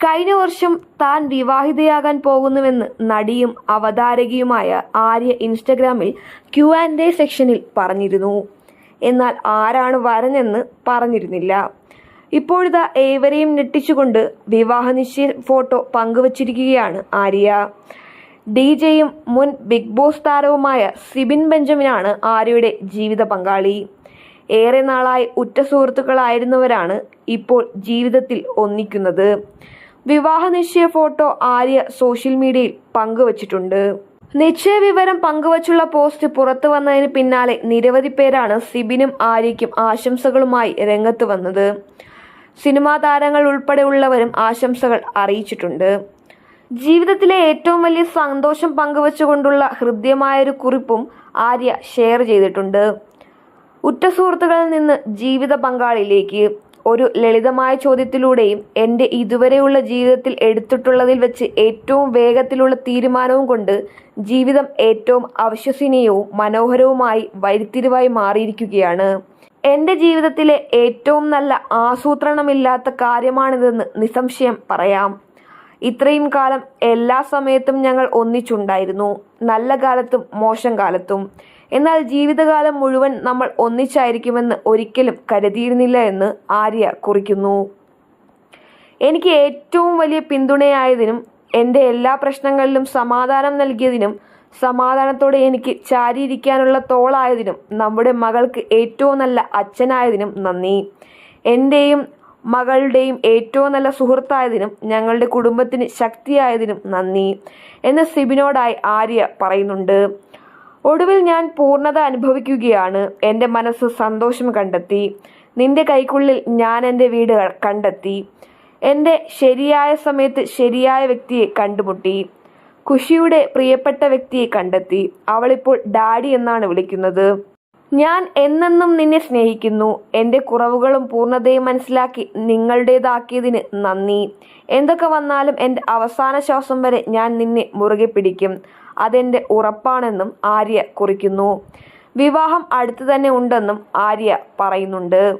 കഴിഞ്ഞ വർഷം താൻ വിവാഹിതയാകാൻ പോകുന്നുവെന്ന് നടിയും അവതാരകയുമായ ആര്യ ഇൻസ്റ്റഗ്രാമിൽ ക്യു ആൻഡ് എ സെക്ഷനിൽ പറഞ്ഞിരുന്നു. എന്നാൽ ആരാണ് വരനെന്ന് പറഞ്ഞിരുന്നില്ല. ഇപ്പോഴിതാ ഏവരെയും ഞെട്ടിച്ചുകൊണ്ട് വിവാഹ നിശ്ചയ ഫോട്ടോ പങ്കുവച്ചിരിക്കുകയാണ് ആര്യ. ഡി ജെയും മുൻ ബിഗ് ബോസ് താരവുമായ സിബിൻ ബെഞ്ചമിനാണ് ആര്യയുടെ ജീവിത പങ്കാളി. ഏറെ നാളായി ഉറ്റ സുഹൃത്തുക്കളായിരുന്നവരാണ് ഇപ്പോൾ ജീവിതത്തിൽ ഒന്നിക്കുന്നത്. വിവാഹ നിശ്ചയ ഫോട്ടോ ആര്യ സോഷ്യൽ മീഡിയയിൽ പങ്കുവച്ചിട്ടുണ്ട്. നിശ്ചയ വിവരം പങ്കുവച്ചുള്ള പോസ്റ്റ് പുറത്തു വന്നതിന് പിന്നാലെ നിരവധി പേരാണ് സിബിനും ആര്യയ്ക്കും ആശംസകളുമായി രംഗത്ത് വന്നത്. സിനിമാ താരങ്ങൾ ഉൾപ്പെടെയുള്ളവരും ആശംസകൾ അറിയിച്ചിട്ടുണ്ട്. ജീവിതത്തിലെ ഏറ്റവും വലിയ സന്തോഷം പങ്കുവച്ചുകൊണ്ടുള്ള ഹൃദ്യമായൊരു കുറിപ്പും ആര്യ ഷെയർ ചെയ്തിട്ടുണ്ട്. ഉറ്റ സുഹൃത്തുക്കളിൽ നിന്ന് ജീവിത പങ്കാളിയിലേക്ക് ഒരു ലളിതമായ ചോദ്യത്തിലൂടെയും എന്റെ ഇതുവരെയുള്ള ജീവിതത്തിൽ എടുത്തിട്ടുള്ളതിൽ വെച്ച് ഏറ്റവും വേഗത്തിലുള്ള തീരുമാനവും കൊണ്ട് ജീവിതം ഏറ്റവും അവിശ്വസനീയവും മനോഹരവുമായി വഴിത്തിരിവായി മാറിയിരിക്കുകയാണ്. എന്റെ ജീവിതത്തിലെ ഏറ്റവും നല്ല ആസൂത്രണമില്ലാത്ത കാര്യമാണിതെന്ന് നിസ്സംശയം പറയാം. ഇത്രയും കാലം എല്ലാ സമയത്തും ഞങ്ങൾ ഒന്നിച്ചുണ്ടായിരുന്നു. നല്ല കാലത്തും മോശം കാലത്തും. എന്നാൽ ജീവിതകാലം മുഴുവൻ നമ്മൾ ഒന്നിച്ചായിരിക്കുമെന്ന് ഒരിക്കലും കരുതിയിരുന്നില്ല എന്ന് ആര്യ കുറിക്കുന്നു. എനിക്ക് ഏറ്റവും വലിയ പിന്തുണയായതിനും എന്റെ എല്ലാ പ്രശ്നങ്ങളിലും സമാധാനം നൽകിയതിനും സമാധാനത്തോടെ എനിക്ക് ചാരിയിരിക്കാനുള്ള തോളായതിനും നമ്മുടെ മകൾക്ക് ഏറ്റവും നല്ല അച്ഛനായതിനും നന്ദി. എന്റെയും മകളുടെയും ഏറ്റവും നല്ല സുഹൃത്തായതിനും ഞങ്ങളുടെ കുടുംബത്തിന് ശക്തിയായതിനും നന്ദി എന്ന് സിബിനോടായി ആര്യ പറയുന്നുണ്ട്. ഒടുവിൽ ഞാൻ പൂർണത അനുഭവിക്കുകയാണ്. എന്റെ മനസ്സ് സന്തോഷം കണ്ടെത്തി. നിന്റെ കൈക്കുള്ളിൽ ഞാൻ എന്റെ വീട് കണ്ടെത്തി. എന്റെ ശരിയായ സമയത്ത് ശരിയായ വ്യക്തിയെ കണ്ടുമുട്ടി. ഖുഷിയുടെ പ്രിയപ്പെട്ട വ്യക്തിയെ കണ്ടെത്തി. അവളിപ്പോൾ ഡാഡി എന്നാണ് വിളിക്കുന്നത്. ഞാൻ എന്നെന്നും നിന്നെ സ്നേഹിക്കുന്നു. എന്റെ കുറവുകളും പൂർണതയും മനസ്സിലാക്കി നിങ്ങളുടേതാക്കിയതിന് നന്ദി. എന്തൊക്കെ വന്നാലും എന്റെ അവസാന ശ്വാസം വരെ ഞാൻ നിന്നെ മുറുകെ പിടിക്കും. അതെന്റെ ഉറപ്പാണെന്നും ആര്യ കുറിക്കുന്നു. വിവാഹം അടുത്തു തന്നെ ഉണ്ടെന്നും ആര്യ പറയുന്നുണ്ട്.